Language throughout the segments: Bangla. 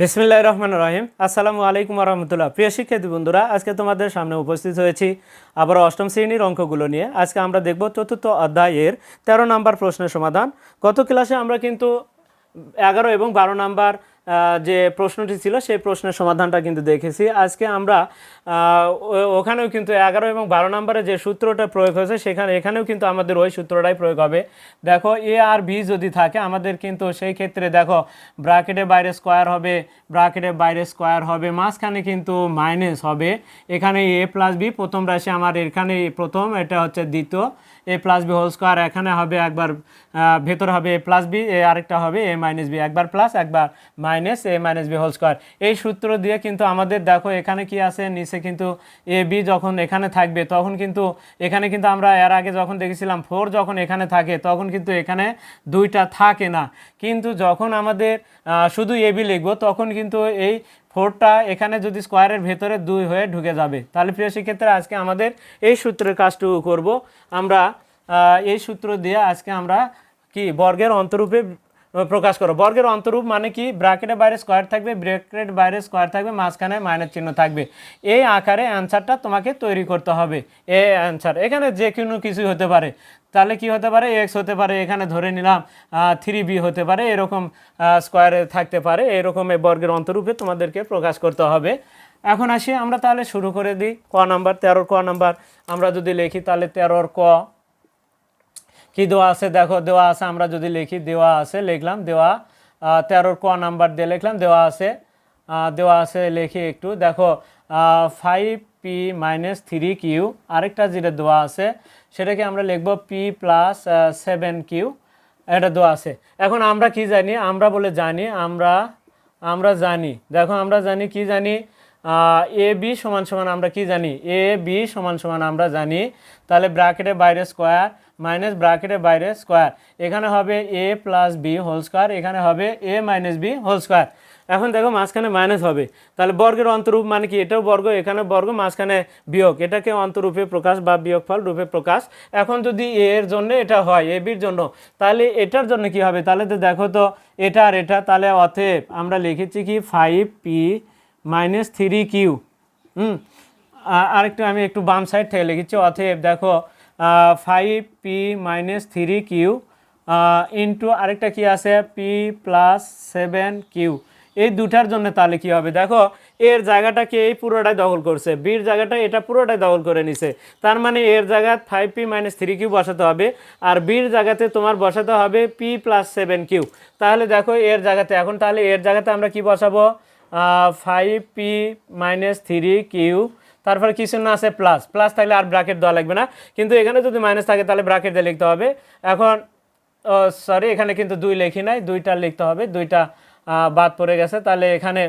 বিসমিল্লাহ রহমান রহিম। আসসালামু আলাইকুম রহমতুল্লাহ। প্রিয় শিক্ষার্থী বন্ধুরা, আজকে তোমাদের সামনে উপস্থিত হয়েছি আবার অষ্টম শ্রেণির অঙ্কগুলো নিয়ে। আজকে আমরা দেখব চতুর্থ অধ্যায়ের তেরো নম্বর প্রশ্নের সমাধান। গত ক্লাসে আমরা কিন্তু এগারো এবং বারো নাম্বার যে প্রশ্নটি ছিল, সেই প্রশ্নের সমাধানটা কিন্তু দেখেছি। আজকে আমরা ওখানেও কিন্তু এগারো এবং বারো নম্বরে যে সূত্রটা প্রয়োগ হয়েছে, সেখানে এখানেও কিন্তু আমাদের ওই সূত্রটাই প্রয়োগ হবে। দেখো এ আর বি যদি থাকে, আমাদের কিন্তু সেই ক্ষেত্রে দেখো ব্রাকেটের বাইরে স্কোয়ার হবে ব্রাকেটের বাইরে স্কোয়ার হবে, মাঝখানে কিন্তু মাইনাস হবে। এখানে এ প্লাস বি প্রথম রাশি আমার এখানে প্রথম, এটা হচ্ছে দ্বিতীয়। A plus B whole square এখানে হবে একবার ভেতর হবে এ প্লাস বি আরেকটা হবে এ মাইনাস বি একবার প্লাস একবার minus A minus B whole square এই সূত্র দিয়ে কিন্তু আমাদের দেখো এখানে কি আছে, নিচে কিন্তু এ বি যখন এখানে থাকবে, তখন কিন্তু এখানে কিন্তু আমরা এর আগে যখন দেখেছিলাম ফোর যখন এখানে থাকে, তখন কিন্তু এখানে দুইটা থাকে না। কিন্তু যখন আমাদের শুধু এ বি লিখব, তখন কিন্তু এই ফোরটা এখানে যদি স্কোয়ারের ভেতরে দুই হয়ে ঢুকে যাবে, তাহলে প্রিয় শিক্ষার্থীরা আজকে আমাদের এই সূত্রের কাজটুকু করব। আমরা এই সূত্র দিয়ে আজকে আমরা কি বর্গের অন্তরূপে প্রকাশ করো। বর্গের অন্তরূপ মানে কি? ব্র্যাকেটের বাইরে স্কোয়ার থাকবে, ব্র্যাকেটের বাইরে স্কোয়ার থাকবে, মাঝখানে মাইনাস চিহ্ন থাকবে। এই আকারে অ্যান্সারটা তোমাকে তৈরি করতে হবে। A answer. এখানে যে কোনো কিছুই হতে পারে। তাহলে কি হতে পারে? এক্স হতে পারে, এখানে ধরে নিলাম থ্রি বি হতে পারে, এরকম স্কোয়ারে থাকতে পারে, এরকম এই বর্গের অন্তরূপে তোমাদেরকে প্রকাশ করতে হবে। এখন আসি, আমরা তাহলে শুরু করে দিই। ক নাম্বার, তেরোর ক নাম্বার। আমরা যদি লিখি, তাহলে তেরোর ক কি দেওয়া আছে? দেখো, দেওয়া আছে, আমরা যদি লিখি, দেওয়া আছে, লিখলাম, দেওয়া তেরোর ক নাম্বার দিয়ে লিখলাম, দেওয়া আছে দেওয়া আছে, লিখি একটু। দেখো five P minus three Q আরেকটা যেটা দেওয়া আছে, সেটাকে আমরা লিখব পি প্লাস সেভেন কিউ এটা দেওয়া আছে। এখন আমরা কি জানি? আমরা বলে জানি, আমরা আমরা জানি। দেখো, আমরা জানি, কি জানি? এ বি সমান সমান আমরা কি জানি? এ বি সমান সমান আমরা জানি। তাহলে ব্র্যাকেটের বাইরে স্কোয়ার মাইনাস ব্র্যাকেটের বাইরে স্কোয়ার এখানে হবে A plus B whole square এখানে হবে A minus B whole square এখন দেখো মাঝখানে মাইনাস হবে। তাহলে বর্গের অন্তরূপ মানে কি? এটাও বর্গ এখানে বর্গ, মাঝখানে বিয়োগ। এটাকে অন্তরূপে প্রকাশ বা বিয়োগফল রূপে প্রকাশ। এখন যদি এ এর জন্য এটা হয় এ বির জন্য, তাহলে এটার জন্য কি হবে? তাহলে তো দেখো তো, এটা আর এটা, তাহলে অতএব আমরা লিখেছি কি five P minus three Q হুম? আরেকটু আমি একটু বাম সাইড থেকে লিখেছি। অতএব দেখো five P minus three Q into আরেকটা কি আছে? পি প্লাস সেভেন কিউ এই দুটার জন্য তাহলে কি হবে? দেখো, এর জায়গাটাকে এই পুরোটাই দখল করছে। বির জায়গাটা এটা পুরোটাই দখল করে নিছে। তার মানে এর জায়গায় five P minus three Q বসাতে হবে, আর বির জায়গাতে তোমার বসাতে হবে পি প্লাস সেভেন কিউ তাহলে দেখো, এর জায়গাতে এখন তাহলে এর জায়গাতে আমরা কি বসাবো? Five P minus three Q তারপরে কিছু না আছে প্লাস প্লাস থাকলে আর ব্র্যাকেট দেওয়া লাগবে না। কিন্তু এখানে যদি মাইনাস থাকে, তাহলে ব্র্যাকেট দিয়ে লিখতে হবে। এখন সরি এখানে কিন্তু দুই লেখি নাই, দুইটা লিখতে হবে, দুইটা বাদ পড়ে গেছে। তাহলে এখানে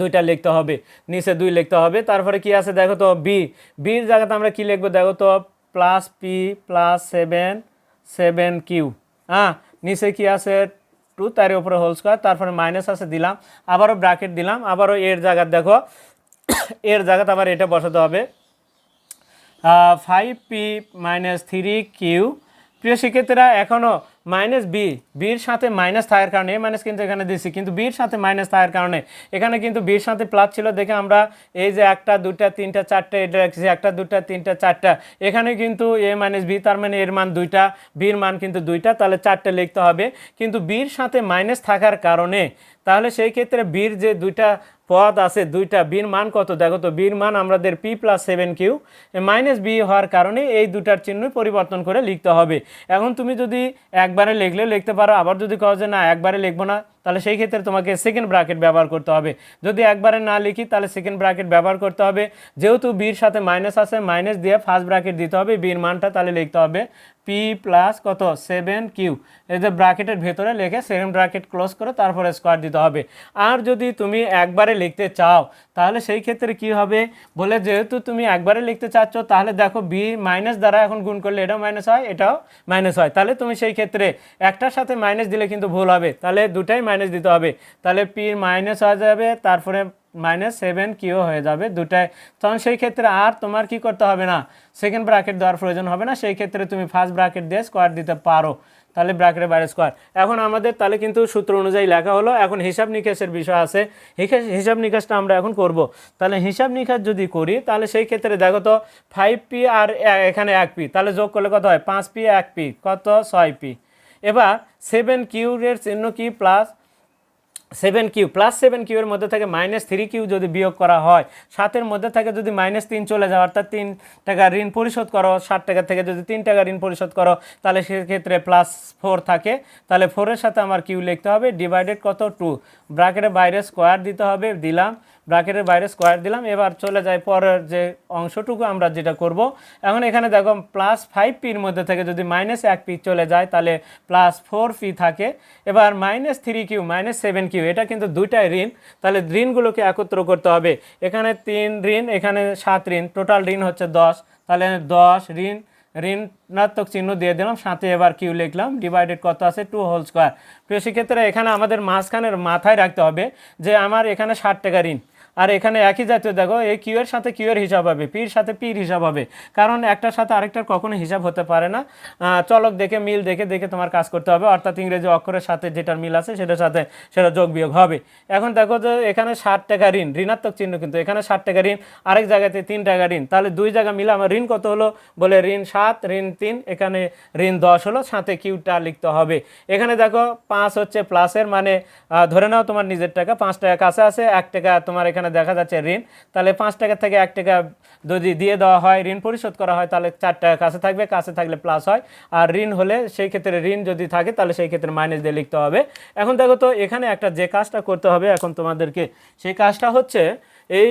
দুইটা লিখতে হবে, নিচে দুই লিখতে হবে। তারপরে কি আছে দেখো তো বি বির জায়গাতে আমরা কি লিখব দেখো তো plus P plus seven seven Q হ্যাঁ নিচে কি আছে টু তার উপরে হোল স্কোয়ার তারপরে মাইনাস আছে, দিলাম। আবারও ব্র্যাকেট দিলাম। আবারও এর জায়গার দেখো এর জায়গাতে আবার এটা বসাতে হবে। Five P minus three Q প্রিয় শিক্ষার্থীরা এখনও মাইনাস বি, বির সাথে মাইনাস থাকার কারণে, এ মাইনাস কিন্তু এখানে দিচ্ছি কিন্তু বির সাথে মাইনাস থাকার কারণে। এখানে কিন্তু বির সাথে প্লাস ছিল, দেখে আমরা এই যে একটা দুটা তিনটা, চারটা, এটা রাখছি, একটা দুটা তিনটা, চারটা। এখানে কিন্তু এ মাইনাস বি, তার মানে এর মান দুইটা, বির মান কিন্তু দুইটা, তাহলে চারটে লিখতে হবে। কিন্তু বির সাথে মাইনাস থাকার কারণে, তাহলে সেই ক্ষেত্রে বির যে দুইটা পদ আছে, দুইটা, বির মান কত? দেখো তো, বির মান আমাদের P plus seven Q minus B হওয়ার কারণে এই দুটার চিহ্ন পরিবর্তন করে লিখতে হবে। এখন তুমি যদি একবারে লিখলে লিখতে পারো আবার যদি কও যে না একবারে লিখব না তাহলে সেই ক্ষেত্রে তোমাকে সেকেন্ড ব্র্যাকেট ব্যবহার করতে হবে। যদি একবারে না লিখি, তাহলে সেকেন্ড ব্র্যাকেট ব্যবহার করতে হবে। যেহেতু বির সাথে মাইনাস আছে মাইনাস দিয়ে ফার্স্ট ব্র্যাকেট দিতে হবে। বির মানটা তাহলে লিখতে হবে পি প্লাস কত? সেভেন কিউ এই যে ব্র্যাকেটের ভেতরে লিখে সেকেন্ড ব্র্যাকেট ক্লোজ করে তারপরে স্কোয়ার দিতে হবে। আর যদি তুমি একবারে লিখতে চাও, তাহলে সেই ক্ষেত্রে কি হবে? বলে যেহেতু তুমি একবারে লিখতে চাচ্ছ, তাহলে দেখো বি মাইনাস দ্বারা এখন গুণ করলে এটাও মাইনাস হয়, এটাও মাইনাস হয়। তাহলে তুমি সেই ক্ষেত্রে একটার সাথে মাইনাস দিলে কিন্তু ভুল হবে। তাহলে দুটাই মাইনাস দিতে হবে। তাহলে পি মাইনাস হয়ে যাবে, তারপরে মাইনাস সেভেন কিউ হয়ে যাবে দুটায়। তখন সেই ক্ষেত্রে আর তোমার কি করতে হবে না? সেকেন্ড ব্র্যাকেট দেওয়ার প্রয়োজন হবে না, সেই ক্ষেত্রে তুমি ফার্স্ট ব্র্যাকেট দিয়ে স্কোয়ার দিতে পারো। তাহলে ব্র্যাকেটের বাইরে স্কোয়ার এখন আমাদের তাহলে কিন্তু সূত্র অনুযায়ী লেখা হলো, এখন হিসাব নিকাশের বিষয় আছে। হিসাব- নিকাশটা আমরা এখন করব। তাহলে হিসাব নিকাশ যদি করি, তাহলে সেই ক্ষেত্রে দেখো তো ফাইভ পি আর এখানে এক পি তাহলে যোগ করলে কত হয়? পাঁচ পি এক পি কত? ছয় পি এবার সেভেন কিউরের চিহ্ন কি? Plus seven Q plus seven কিউয়ের মধ্যে থেকে মাইনাস থ্রি কিউ যদি বিয়োগ করা হয়, সাতের মধ্যে থেকে যদি মাইনাস তিন চলে যায় অর্থাৎ তিন টাকা ঋণ পরিশোধ করো, ষাট টাকা থেকে যদি তিন টাকা ঋণ পরিশোধ করো, তাহলে সেক্ষেত্রে প্লাস ফোর থাকে। তাহলে ফোরের সাথে আমার কিউ লিখতে হবে ডিভাইডেড কত? টু ব্রাকেটে বাইরে স্কোয়ার দিতে হবে, দিলাম। ব্র্যাকেটের বাইরে স্কোয়ার দিলাম। এবার চলে যায় পরের যে অংশটুকু, আমরা যেটা করব। এখন এখানে দেখো প্লাস ফাইভ পির মধ্যে থেকে যদি মাইনাস এক পি চলে যায়, তাহলে প্লাস ফোর পি থাকে। এবার minus three Q minus seven Q এটা কিন্তু দুইটাই ঋণ। তাহলে ঋণগুলোকে একত্র করতে হবে। এখানে তিন ঋণ, এখানে সাত ঋণ। টোটাল ঋণ হচ্ছে দশ। তাহলে দশ ঋণ, ঋণাত্মক চিহ্ন দিয়ে দিলাম। সাথে এবার কিউ লিখলাম। ডিভাইডেড কত আছে? টু হোল স্কোয়ার প্রিয় সেক্ষেত্রে এখানে আমাদের মাঝখানের মাথায় রাখতে হবে যে আমার এখানে ষাট টাকা ঋণ। আর এখানে একই জাতীয়, দেখো, এই কিউ এর সাথে কিউ এর হিসাব হবে পির সাথে পির হিসাব হবে। কারণ একটার সাথে আরেকটার কখনো হিসাব হতে পারে না। চলক দেখে, মিল দেখে দেখে তোমার কাজ করতে হবে। অর্থাৎ ইংরেজি অক্ষরের সাথে যেটার মিল আছে, সেটার সাথে সেটা যোগ বিয়োগ হবে। এখন দেখো যে, এখানে ষাট টাকা ঋণ, ঋণাত্মক চিহ্ন কিন্তু। এখানে ষাট টাকা ঋণ, আরেক জায়গাতে তিন টাকা ঋণ। তাহলে দুই জায়গা মিলে আমার ঋণ কত হলো? বলে ঋণ সাত, ঋণ তিন, এখানে ঋণ দশ হলো। সাথে কিউটা লিখতে হবে। এখানে দেখো, পাঁচ হচ্ছে প্লাসের মানে ধরে নাও তোমার নিজের টাকা, পাঁচ টাকা কাছে আছে, এক টাকা তোমার এখানে দেখা যাচ্ছে ঋণ। তাহলে পাঁচ টাকা থেকে এক টাকা যদি দিয়ে দেওয়া হয়, ঋণ পরিশোধ করা হয়, তাহলে চার টাকা কাছে থাকবে, কাছে থাকলে প্লাস হয়। আর ঋণ হলে সেই ক্ষেত্রে ঋণ যদি থাকে, তাহলে সেই ক্ষেত্রে মাইনাস দিয়ে লিখতে হবে। এখন দেখো তো, এখানে একটা যে কাজটা করতে হবে, এখন তোমাদেরকে সেই কাজটা হচ্ছে, এই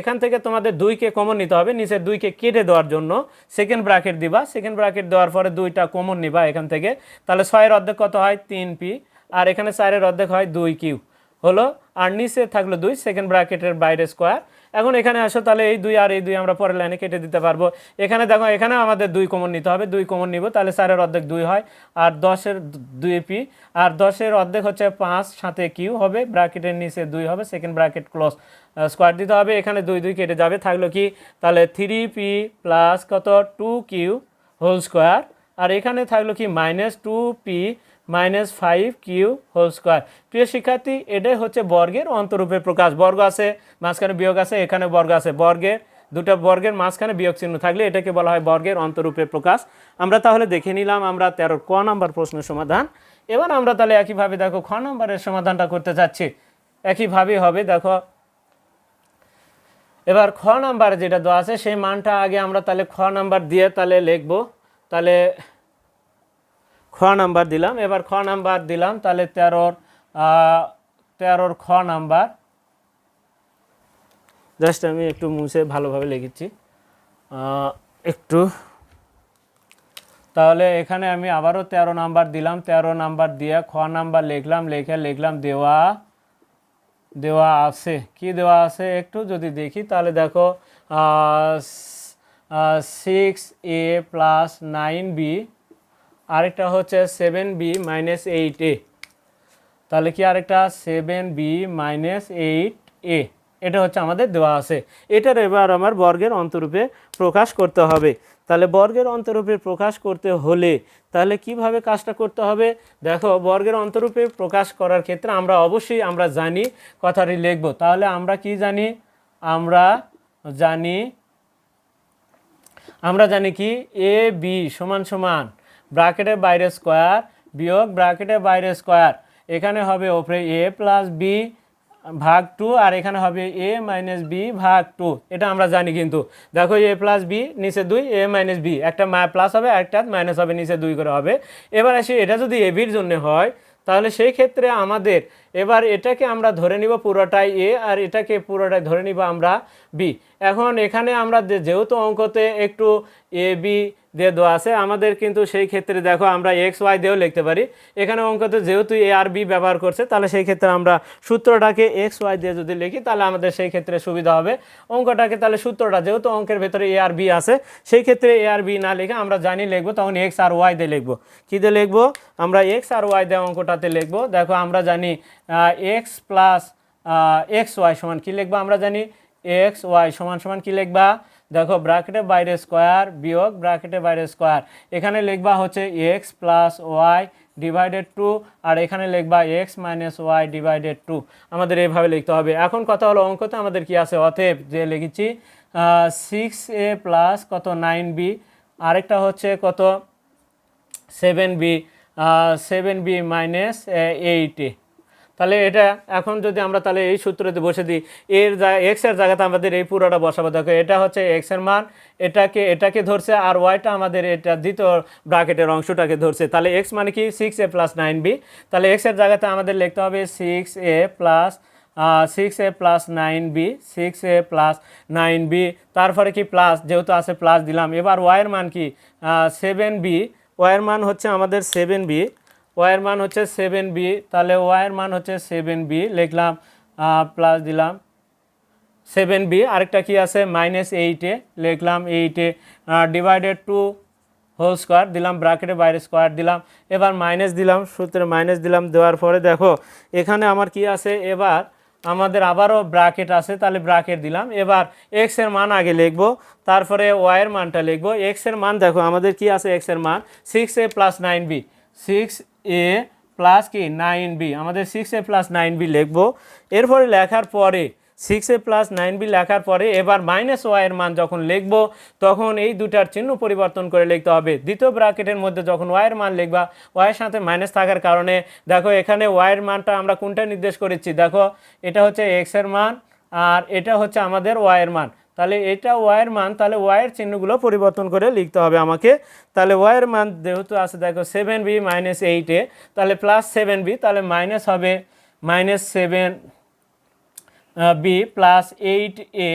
এখান থেকে তোমাদের দুইকে কমন নিতে হবে, নিচের দুইকে কেটে দেওয়ার জন্য। সেকেন্ড ব্র্যাকেট দিবা সেকেন্ড ব্র্যাকেট দেওয়ার পরে দুইটা কমন নিবা এখান থেকে। তাহলে ছয়ের অর্ধেক কত হয়? তিন পি আর এখানে চারের অর্ধেক হয় দুই কিউ। হলো আর নিচে থাকল দুই সেকেন্ড ব্র্যাকেটের বাইরে স্কোয়ার এখন এখানে আসো, তাহলে এই দুই আর এই দুই আমরা পরের লাইনে কেটে দিতে পারব। এখানে দেখো, এখানে আমাদের দুই কমন নিতে হবে, দুই কমন নিব, তাহলে চারের অর্ধেক দুই হয়, আর দশের দুই পি আর দশের অর্ধেক হচ্ছে পাঁচ, সাথে কিউ হবে ব্র্যাকেটের নিচে দুই হবে সেকেন্ড ব্র্যাকেট ক্লোজ স্কোয়ার দিতে হবে। এখানে দুই দুই কেটে যাবে, থাকল কি? তাহলে থ্রি পি প্লাস কত? টু কিউ হোল স্কোয়ার আর এখানে থাকল কি? Minus two P minus five Q whole square প্রিয় শিক্ষার্থী, এটাই হচ্ছে বর্গের অন্তরূপের প্রকাশ। বর্গ আছে, মাঝখানে বিয়োগ আছে, এখানে বর্গ আছে। বর্গের, দুটো বর্গের মাঝখানে বিয়োগ চিহ্ন থাকলে এটাকে বলা হয় বর্গের অন্তরূপের প্রকাশ। আমরা তাহলে দেখে নিলাম আমরা তেরোর ক নাম্বার প্রশ্নের সমাধান। এবার আমরা তাহলে একইভাবে দেখো, খ নাম্বারের সমাধানটা করতে যাচ্ছি। একইভাবে হবে, দেখো। এবার খ নাম্বার যেটা দেওয়া আছে, সেই মানটা আগে আমরা তাহলে খ নাম্বার দিয়ে তাহলে লিখব। তাহলে খ নাম্বার দিলাম। এবার খ নাম্বার দিলাম, তাহলে তেরোর তেরোর খ নাম্বার। জাস্ট আমি একটু মুছে ভালোভাবে লিখেছি। একটু। তাহলে এখানে আমি আবারও তেরো নাম্বার দিলাম। তেরো নাম্বার দিয়ে খ নাম্বার লিখলাম, লিখে লিখলাম, দেওয়া দেওয়া আছে। কি দেওয়া আছে একটু যদি দেখি, তাহলে দেখো six A plus nine B আরেকটা হচ্ছে seven B minus eight A তাহলে কি আরেকটা? Seven B minus eight A এটা হচ্ছে আমাদের দেওয়া আছে। এটার এবার আমার বর্গের অন্তরূপে প্রকাশ করতে হবে। তাহলে বর্গের অন্তরূপে প্রকাশ করতে হলে তাহলে কীভাবে কাজটা করতে হবে? দেখো, বর্গের অন্তরূপে প্রকাশ করার ক্ষেত্রে আমরা অবশ্যই আমরা জানি কথাটি লিখব। তাহলে আমরা কি জানি? আমরা জানি আমরা জানি কি? এ বি সমান সমান ব্র্যাকেটের বাইরে স্কোয়ার বিয়োগ ব্র্যাকেটের বাইরে স্কোয়ার। এখানে হবে ওপরে এ প্লাস বি ভাগ টু, আর এখানে হবে এ মাইনাস বি ভাগ টু। এটা আমরা জানি কিন্তু। দেখো এ প্লাস বি, নিচে দুই, এ মাইনাস বি। একটা প্লাস হবে একটা মাইনাস হবে, নিচে দুই করে হবে। এবার আসি, এটা যদি এ বির জন্য হয়, তাহলে সেই ক্ষেত্রে আমাদের এবার এটাকে আমরা ধরে নিব পুরোটাই এ, আর এটাকে পুরোটাই ধরে নিব আমরা বি। এখন এখানে আমরা যেহেতু অঙ্কতে একটু এ, বি দিয়ে দেওয়া আছে। আমাদের কিন্তু সেই ক্ষেত্রে দেখো আমরা এক্স ওয়াই দিয়েও লিখতে পারি। এখানে অঙ্কতে যেহেতু এ আর বি ব্যবহার করছে, তাহলে সেই ক্ষেত্রে আমরা সূত্রটাকে এক্স ওয়াই দিয়ে যদি লিখি, তাহলে আমাদের সেই ক্ষেত্রে সুবিধা হবে। অঙ্কটাকে তাহলে সূত্রটা যেহেতু অঙ্কের ভেতরে এ আর বি আছে, সেই ক্ষেত্রে এ আর বি না লিখে আমরা জানি লিখব, তখন এক্স আর ওয়াই দিয়ে লিখব। কী দিয়ে লিখব? আমরা এক্স আর ওয়াই দিয়ে অঙ্কটাতে লিখব। দেখো আমরা জানি এক্স প্লাস এক্স ওয়াই সমান কী লিখব? আমরা জানি এক্স ওয়াই সমান সমান কী লিখবা? দেখো ব্র্যাকেটের বাইরে স্কোয়ার বিয়োগ ব্র্যাকেটের বাইরে স্কোয়ার এখানে লিখবা হচ্ছে X plus Y divided by two এখানে লিখবা X minus Y divided by আমাদের এইভাবে লিখতে হবে। এখন কথা হলো অঙ্কতে আমাদের কি আছে? অতএব যে লিখেছি সিক্স এ প্লাস কত? নাইন বি আরেকটা হচ্ছে কত? Seven B seven B minus eight তাহলে এটা এখন যদি আমরা তাহলে এই সূত্রতে বসে দিই, এর এক্সের জায়গাতে আমাদের এই পুরোটা বসাবো। দেখো, এটা হচ্ছে এক্সের মান, এটাকে এটাকে ধরছে আর ওয়াইটা আমাদের এটা দ্বিতীয় ব্রাকেটের অংশটাকে ধরছে। তাহলে এক্স মানে কি? Six A plus nine B তাহলে এক্সের জায়গাতে আমাদের লিখতে হবে six A plus six A plus nine B six A plus nine B তারপরে কি প্লাস যেহেতু আছে প্লাস দিলাম। এবার ওয়াইয়ের মান কি? সেভেন বি ওয়াইয়ের মান হচ্ছে আমাদের সেভেন বি ওয়াইয়ের মান হচ্ছে সেভেন বি তাহলে ওয়াইয়ের মান হচ্ছে সেভেন বি লিখলাম প্লাস দিলাম। সেভেন বি আরেকটা কি আছে? মাইনাস এইটে লিখলাম এইটে ডিভাইডেড টু হোল স্কোয়ার দিলাম ব্র্যাকেটের বাইরে স্কোয়ার দিলাম। এবার মাইনাস দিলাম, সূত্রে মাইনাস দিলাম, দেওয়ার পরে দেখো, এখানে আমার কি আছে? এবার আমাদের আবারও ব্র্যাকেট আছে, তাহলে ব্র্যাকেট দিলাম। এবার এক্সের মান আগে লিখব, তারপরে ওয়াইয়ের মানটা লিখব। এক্সের মান দেখো, আমাদের কি আছে? এক্সের মান six A plus nine B six A plus কি? নাইন বি আমাদের six A plus nine B লিখব। এরপরে লেখার পরে six A plus nine B লেখার পরে এবার মাইনাস ওয়াইয়ের মান যখন লিখব, তখন এই দুটার চিহ্ন পরিবর্তন করে লিখতে হবে। দ্বিতীয় ব্র্যাকেটের মধ্যে যখন ওয়াইয়ের মান লিখবা ওয়াইয়ের সাথে মাইনাস থাকার কারণে, দেখো এখানে ওয়াইয়ের মানটা আমরা কোনটা নির্দেশ করেছি? দেখো, এটা হচ্ছে এক্সের মান, আর এটা হচ্ছে আমাদের ওয়াইয়ের মান। তাহলে এটা ওয়াইয়ের মান, তাহলে ওয়াইয়ের চিহ্নগুলো পরিবর্তন করে লিখতে হবে আমাকে। তাহলে ওয়াইয়ের মান যেহেতু আছে, দেখো সেভেন বি মাইনাস এইটে তাহলে প্লাস সেভেন বি তাহলে মাইনাস হবে minus seven B plus eight A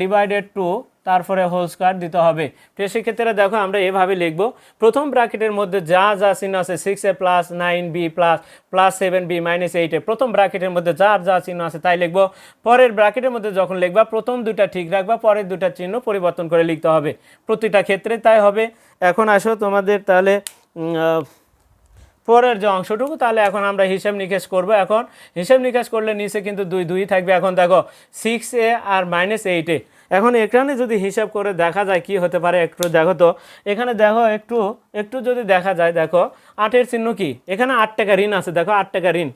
divided two তারপরে হোল স্কোয়ার দিতে হবে। তো সেক্ষেত্রে দেখো আমরা এভাবে লিখব। প্রথম ব্র্যাকেটের মধ্যে যা যা চিহ্ন আছে six A plus nine B plus plus seven B minus এইটে প্রথম ব্র্যাকেটের মধ্যে যার যা চিহ্ন আছে তাই লিখব। পরের ব্র্যাকেটের মধ্যে যখন লিখবা, প্রথম দুটা ঠিক রাখবা, পরের দুটা চিহ্ন পরিবর্তন করে লিখতে হবে। প্রতিটা ক্ষেত্রে তাই হবে। এখন আসো তোমাদের তাহলে পরের যে অংশটুকু, তাহলে এখন আমরা হিসাব নিকেশ করব। এখন হিসাব নিকেশ করলে নিচে কিন্তু দুই দুই থাকবে। এখন দেখো সিক্স এ আর মাইনাস এইটে এখন এখানে যদি হিসাব করে দেখা যায় কি হতে পারে একটু দেখো তো, এখানে দেখো একটু একটু যদি দেখা যায়, দেখো, আটের চিহ্ন কি? এখানে আট টাকা ঋণ আছে, দেখো, আট টাকা ঋণ।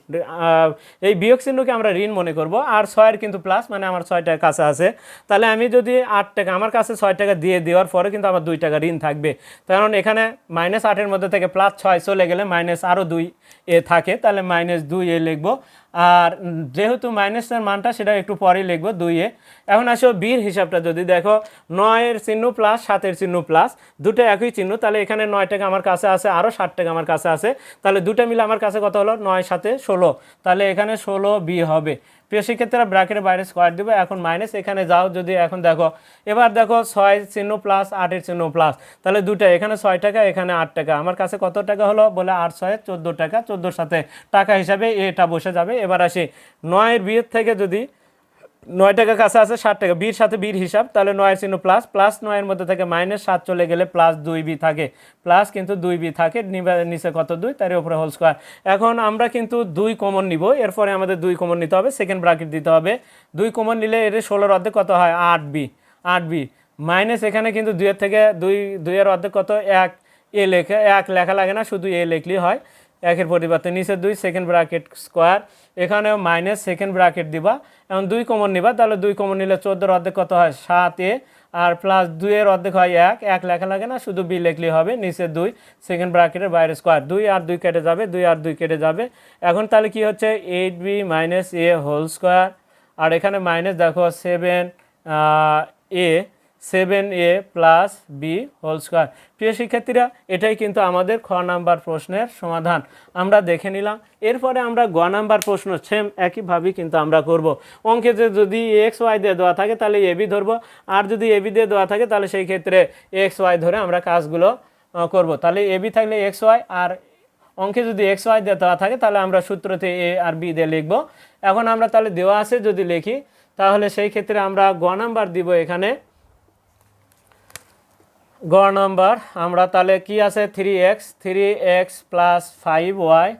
এই বিয়োগ চিহ্নকে আমরা ঋণ মনে করব, আর ছয়ের কিন্তু প্লাস মানে আমার ছয় কাছে আছে। তাহলে আমি যদি আট টাকা, আমার কাছে ছয় টাকা দিয়ে দেওয়ার পরে কিন্তু আমার দুই টাকা ঋণ থাকবে। কারণ এখানে মাইনাস আটের মধ্যে থেকে প্লাস ছয় চলে গেলে মাইনাস আরও দুই এ থাকে, তাহলে মাইনাস দুই এ লিখব আর যেহেতু মাইনাসের মানটা সেটা একটু পরেই লিখব দুইয়ে। এখন আসো বির হিসাবটা যদি দেখো, নয়ের চিহ্ন প্লাস সাতের চিহ্ন প্লাস দুটো একই চিহ্ন, তাহলে এখানে নয় টাকা আমার কাছে আছে আরও ষাট টাকা আমার কাছে আছে। তাহলে দুটো মিলে আমার কাছে কত হলো? নয় সাথে ষোলো। তাহলে এখানে ষোলো বি হবে। প্রিয় শিক্ষার্থীরা ব্র্যাকেটের বাইরে স্কোয়ার দেবে, এখন মাইনাস এখানে যাও, যদি এখন দেখো, এবার দেখো ছয় চিহ্ন প্লাস আটের চিহ্ন প্লাস তাহলে দুটা এখানে ছয় টাকা, এখানে আট টাকা, আমার কাছে কত টাকা হলো? বলে আট ছয়, চোদ্দ টাকা, চোদ্দোর সাথে টাকা হিসাবে এটা বসে যাবে। এবার আসি, নয়ের বিয়ের থেকে যদি নয় টাকা কাছে আছে, ষাট টাকা। বির সাথে বির হিসাব, তাহলে নয়ের চিহ্ন প্লাস প্লাস নয়ের মধ্যে থাকে মাইনাস সাত চলে গেলে প্লাস দুই বি থাকে। প্লাস কিন্তু দুই বি থাকে নিচে কত দুই? তার উপরে হোল স্কোয়ার এখন আমরা কিন্তু দুই কমন নিব, এরপরে আমাদের দুই কমন নিতে হবে সেকেন্ড ব্রাকেট দিতে হবে। দুই কমন নিলে এর ষোলোর অর্ধেক কত হয়? আট বি। আট বি। মাইনাস এখানে কিন্তু দুইয়ের থেকে দুই দুইয়ের অর্ধেক কত? এক। এ লেখা এক লেখা লাগে না, শুধু এ লিখলেই হয়। একের পরিবর্তে নিচে দুই সেকেন্ড ব্রাকেট স্কোয়ার এখানেও মাইনাস সেকেন্ড ব্রাকেট দিবা। এখন দুই কমন নিবা, তাহলে দুই কমন নিলে চোদ্দোর অর্ধেক কত হয়? সাত এ। আর প্লাস দুইয়ের অর্ধেক হয় এক। এক লেখা লাগে না, শুধু বি লিখলেই হবে। নিচে দুই সেকেন্ড ব্রাকেটের বাইরে স্কোয়ার দুই আর দুই কেটে যাবে, দুই আর দুই কেটে যাবে। এখন তাহলে কি হচ্ছে? Eight B minus A whole square আর এখানে মাইনাস দেখো seven A seven A plus B whole square প্রিয় শিক্ষার্থীরা, এটাই কিন্তু আমাদের খ নাম্বার প্রশ্নের সমাধান। আমরা দেখে নিলাম। এরপরে আমরা গ নাম্বার প্রশ্ন সেম একইভাবেই কিন্তু আমরা করব। অঙ্কে যে যদি এক্স ওয়াই দিয়ে দেওয়া থাকে, তাহলে এবি ধরবো। আর যদি এবি দিয়ে দেওয়া থাকে, তাহলে সেই ক্ষেত্রে এক্স ওয়াই ধরে আমরা কাজগুলো করব। তাহলে এবি থাকলে এক্স ওয়াই আর অঙ্কে যদি এক্স ওয়াই দিয়ে দেওয়া থাকে, তাহলে আমরা সূত্রতে এ আর বি দিয়ে লিখব। এখন আমরা তাহলে দেওয়া আছে যদি লিখি, তাহলে সেই ক্ষেত্রে আমরা গ নাম্বার দিব এখানে। গ নাম্বার, আমরা তাহলে কি আছে? Three X three X plus five Y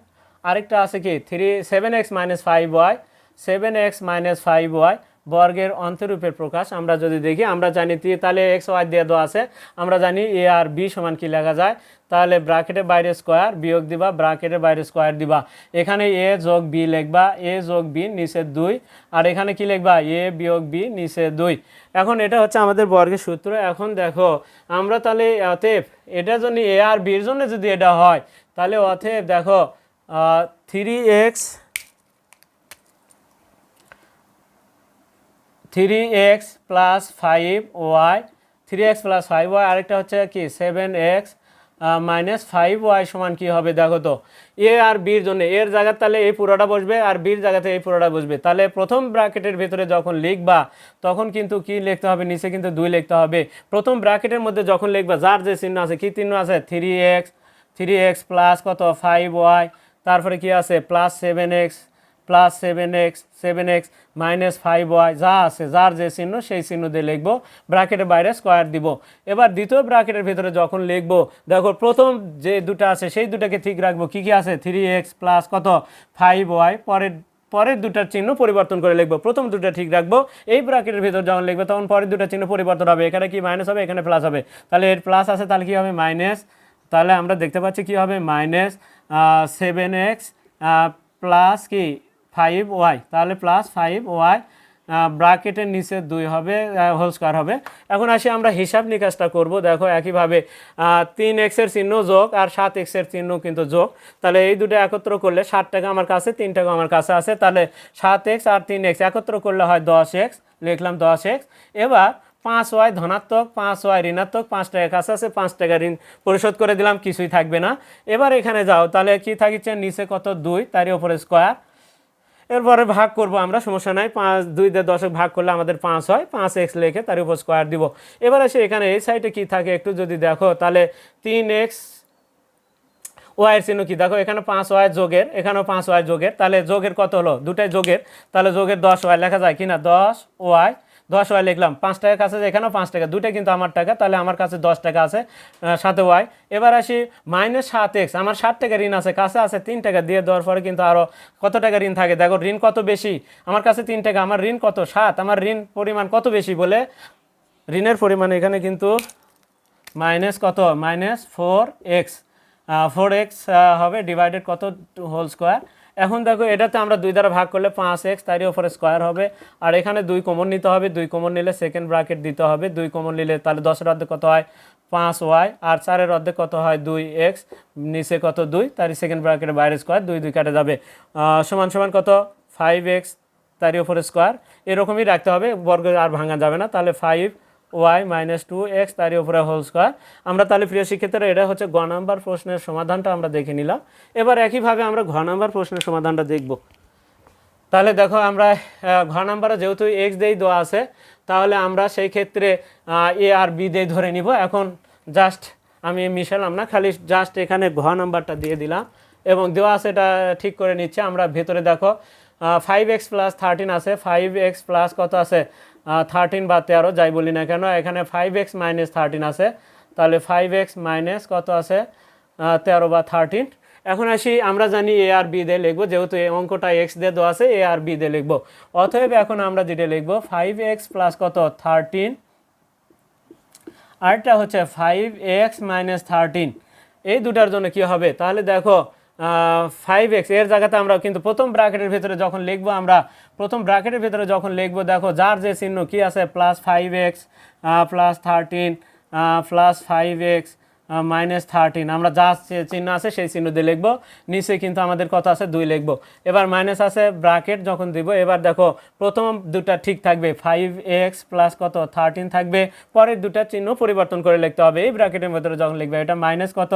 আরেকটা আছে কি? Three seven X minus five Y seven X minus five Y বর্গের অন্তরূপের প্রকাশ। আমরা যদি দেখি, আমরা জানি তি- তাহলে এক্স ওয়াই দিয়ে দেওয়া আছে। আমরা জানি এ আর বি সমান কি লেখা যায়? তাহলে ব্রাকেটের বাইরে স্কোয়ার বিয়োগ দিবা ব্রাকেটের বাইরে স্কোয়ার দিবা। এখানে এ যোগ বি লিখবা এ যোগ বি নিচে দুই। আর এখানে কি লিখবা? এ বিয়োগ বি নিচে দুই। এখন এটা হচ্ছে আমাদের বর্গের সূত্র। এখন দেখো, আমরা তাহলে অতএব এটা যদি এ আর বির জন্য যদি এটা হয়, তাহলে অতএব দেখো three X three X plus five Y, three X plus five Y, আরেকটা হচ্ছে কি? Seven X minus five Y সমান কী হবে? দেখো তো, এ আর বির জন্য, এর জায়গায় তাহলে এই পুরোটা বসবে আর বির জায়গাতে এই পুরোটা বসবে। তাহলে প্রথম ব্র্যাকেটের ভিতরে যখন লিখবা, তখন কিন্তু কি লিখতে হবে? নিচে কিন্তু দুই লিখতে হবে। প্রথম ব্র্যাকেটের মধ্যে যখন লিখবা, যার যে চিহ্ন আছে, কি চিহ্ন আছে? Three X three X plus কত? ফাইভ ওয়াই, তারপরে কি আছে? Plus seven X plus seven X seven X minus five Y যা আছে, যার যে চিহ্ন, সেই চিহ্ন দিয়ে লিখব ব্র্যাকেটের বাইরে স্কোয়ার দিব। এবার দ্বিতীয় ব্র্যাকেটের ভিতরে যখন লিখব, দেখো প্রথম যে দুটো আছে, সেই দুটাকে ঠিক রাখব, কী কী আছে? থ্রি এক্স প্লাস কত? ফাইভ ওয়াই পরের পরের দুটার চিহ্ন পরিবর্তন করে লিখব। প্রথম দুটো ঠিক রাখব, এই ব্র্যাকেটের ভিতর যখন লিখব, তখন পরের দুটো চিহ্ন পরিবর্তন হবে। এখানে কি মাইনাস হবে, এখানে প্লাস হবে। তাহলে এর প্লাস আছে, তাহলে কি হবে? মাইনাস তাহলে আমরা দেখতে পাচ্ছি কি হবে? মাইনাস সেভেন এক্স প্লাস কি? ফাইভ ওয়াই তাহলে প্লাস ফাইভ ওয়াই ব্রাকেটের নিচে দুই হবে হোল স্কোয়ার হবে। এখন আসি আমরা হিসাব নিকাশটা করব। দেখো একইভাবে তিন এক্সের চিহ্ন যোগ আর সাত এক্সের চিহ্ন কিন্তু যোগ। তাহলে এই দুটো একত্র করলে ষাট টাকা আমার কাছে, তিন টাকা আমার কাছে আছে। তাহলে সাত এক্স আর তিন এক্স একত্র করলে হয় দশ এক্স লিখলাম দশ এক্স এবার পাঁচ ওয়াই ধনাত্মক, পাঁচ ওয়াই ঋণাত্মক, পাঁচ টাকা কাছে আছে, পাঁচ টাকা ঋণ পরিশোধ করে দিলাম, কিছুই থাকবে না। এবার এখানে যাও, তাহলে কি থাকিচ্ছে? নিচে কত? দুই, তারই ওপরে স্কোয়ার এরপরে ভাগ করব আমরা, সমস্যা নাই। পাঁচ, দুই দিয়ে দশক ভাগ করলে আমাদের পাঁচ হয়, পাঁচ এক্স লেখে তার উপর স্কোয়ার দিব। এবার এসে এখানে, এই সাইডে কি থাকে একটু যদি দেখো, তাহলে তিন এক্স ওয়াইয়ের চিহ্ন কি? দেখো, এখানে পাঁচ ওয়াই যোগের, এখানেও পাঁচ ওয়াই যোগের, তাহলে যোগের কত হলো? দুটাই যোগের, তাহলে যোগের দশ ওয়াই, লেখা যায় কি না? দশ ওয়াই দশ ওয়াই লিখলাম, পাঁচ টাকা কাছে এখানেও পাঁচ টাকা দুটাই কিন্তু আমার টাকা, তাহলে আমার কাছে দশ টাকা আছে সাথে ওয়াই। এবার আসি মাইনাস সাত এক্স আমার ষাট টাকা ঋণ আছে, কাছে আছে তিন টাকা, দিয়ে দেওয়ার পরে কিন্তু আরও কত টাকা ঋণ থাকে? দেখো, ঋণ কত বেশি? আমার কাছে তিন টাকা, আমার ঋণ কত? সাত, আমার ঋণ পরিমাণ কত বেশি বলে? ঋণের পরিমাণ এখানে কিন্তু মাইনাস কত? Minus four X four X হবে ডিভাইডেড কত? হোল স্কোয়ার এখন দেখো এটাতে আমরা দুই দ্বারা ভাগ করলে পাঁচ এক্স, তারই ওপরে স্কোয়ার হবে। আর এখানে দুই কমন নিতে হবে, দুই কমন নিলে সেকেন্ড ব্র্যাকেট দিতে হবে। দুই কমন নিলে তাহলে দশের অর্ধেক কত হয়? পাঁচ ওয়াই। আর চারের অর্ধেক কত হয়? দুই এক্স। নিচে কত? দুই। তারই সেকেন্ড ব্র্যাকেটের বাইরে স্কোয়ার দুই দুই কাটে যাবে। সমান সমান কত? ফাইভ এক্স, তারই ওপরে স্কোয়ার। এরকমই রাখতে হবে, বর্গ আর ভাঙা যাবে না। তাহলে five Y minus two X তারই উপরে হোল স্কোয়ার আমরা তাহলে প্রিয় শিক্ষার্থীরা, এটা হচ্ছে গ নাম্বার প্রশ্নের সমাধানটা আমরা দেখে নিলাম। এবার একইভাবে আমরা ঘ নাম্বার প্রশ্নের সমাধানটা দেখব। তাহলে দেখো আমরা ঘ নাম্বারে যেহেতু এক্স দেই দেওয়া আছে, তাহলে আমরা সেই ক্ষেত্রে এ আর বি দিয়ে ধরে নিব। এখন জাস্ট আমি মিশালাম না, খালি জাস্ট এখানে ঘ নাম্বারটা দিয়ে দিলাম এবং দেওয়া আছে এটা ঠিক করে নিচ্ছে। আমরা ভেতরে দেখো ফাইভ এক্স প্লাস থার্টিন আছে। ফাইভ এক্স প্লাস কত আছে? থার্টিন বা তেরো যাই বলি না কেন, এখানে ফাইভ এক্স মাইনাস থার্টিন আছে। তাহলে ফাইভ এক্স মাইনাস কত আছে? তেরো বা থার্টিন এখন আসি, আমরা জানি এ আর বি দিয়ে লিখব, যেহেতু এই অঙ্কটা এক্স দিয়ে দেওয়া আছে এ আর বি দিয়ে লিখব। অতএব এখন আমরা যেটা লিখব ফাইভ এক্স প্লাস কত? থার্টিন আরেকটা হচ্ছে ফাইভ এক্স মাইনাস থার্টিন এই দুটার জন্য কি হবে? তাহলে দেখো ফাইভ এক্সের জায়গাতে আমরা কিন্তু প্রথম ব্র্যাকেটের ভিতরে যখন লিখব, আমরা প্রথম ব্র্যাকেটের ভিতরে যখন লিখব, দেখো যার যে চিহ্ন কী আছে plus five X plus thirteen plus five X minus thirteen আমরা যা চিহ্ন আছে, সেই চিহ্ন দিয়ে লিখব। নিচে কিন্তু আমাদের কত আছে? দুই লিখব। এবার মাইনাস আছে ব্র্যাকেট যখন দিব, এবার দেখো, প্রথম দুটা ঠিক থাকবে। ফাইভ এক্স প্লাস কত? থার্টিন থাকবে। পরের দুটা চিহ্ন পরিবর্তন করে লিখতে হবে। এই ব্র্যাকেটের ভেতরে যখন লিখবে, এটা মাইনাস কত?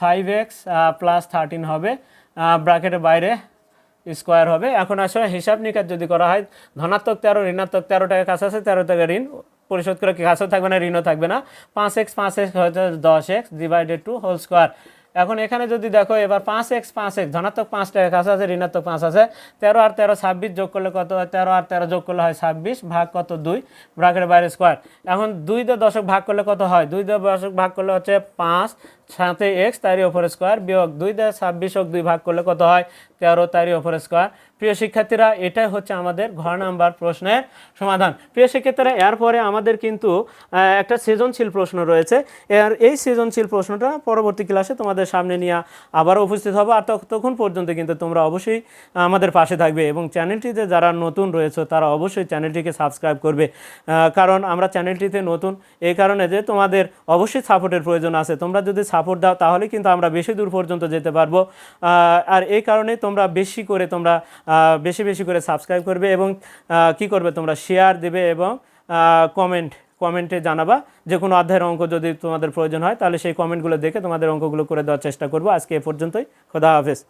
ফাইভ এক্স প্লাস থার্টিন হবে। ব্র্যাকেটের বাইরে স্কোয়ার হবে। এখন আসলে হিসাব নিকাশ যদি করা হয়, ধনাত্মক তেরো, ঋণাত্মক তেরো টাকা আছে তেরো টাকা ঋণ পরিশোধ করে কাছেও থাকবে না, ঋণও থাকবে না। পাঁচ এক্স পাঁচ এক্স হয়তো দশ X divided two whole square এখন এখানে যদি দেখো, এবার পাঁচ এক্স পাঁচ এক্স, ধনাত্মক পাঁচটা এক আছে, ঋণাত্মক পাঁচ আছে। তেরো আর তেরো, ছাব্বিশ যোগ করলে কত হয়? তেরো আর তেরো যোগ করলে হয় ছাব্বিশ, ভাগ কত? দুই ব্রাকেটের বাইরে স্কোয়ার এখন দুই দশক ভাগ করলে কত হয়? দুই দশক ভাগ করলে হচ্ছে পাঁচ সাথে এক্স তারই ওপর স্কোয়ার বিয়োগ দুই দেয় ছাব্বিশ হোক দুই ভাগ করলে কত হয়? তেরো, তারই ওপর স্কোয়ার প্রিয় শিক্ষার্থীরা, এটাই হচ্ছে আমাদের ঘর নাম্বার প্রশ্নের সমাধান। প্রিয় শিক্ষার্থীরা, এরপরে আমাদের কিন্তু একটা সৃজনশীল প্রশ্ন রয়েছে। এর, এই সৃজনশীল প্রশ্নটা পরবর্তী ক্লাসে তোমাদের সামনে নিয়ে আবারও উপস্থিত হবে। আর তখ- তখন পর্যন্ত কিন্তু তোমরা অবশ্যই আমাদের পাশে থাকবে এবং চ্যানেলটিতে যারা নতুন রয়েছে, তারা অবশ্যই চ্যানেলটিকে সাবস্ক্রাইব করবে। কারণ আমরা চ্যানেলটিতে নতুন। এই কারণে যে তোমাদের অবশ্যই সাপোর্টের প্রয়োজন আছে। তোমরা যদি সাপোর্ট দাও, তাহলে কিন্তু আমরা বেশি দূর পর্যন্ত যেতে পারব। আর এই কারণে তোমরা বেশি করে তোমরা বেশি বেশি করে সাবস্ক্রাইব করবে এবং কি করবে তোমরা শেয়ার দেবে এবং কমেন্ট কমেন্টে জানাবা। যে কোনো অধ্যায়ের অঙ্ক যদি তোমাদের প্রয়োজন হয়, তাহলে সেই কমেন্টগুলো দেখে তোমাদের অঙ্কগুলো করে দেওয়ার চেষ্টা করব। আজকে এ পর্যন্তই। খোদা হাফেজ।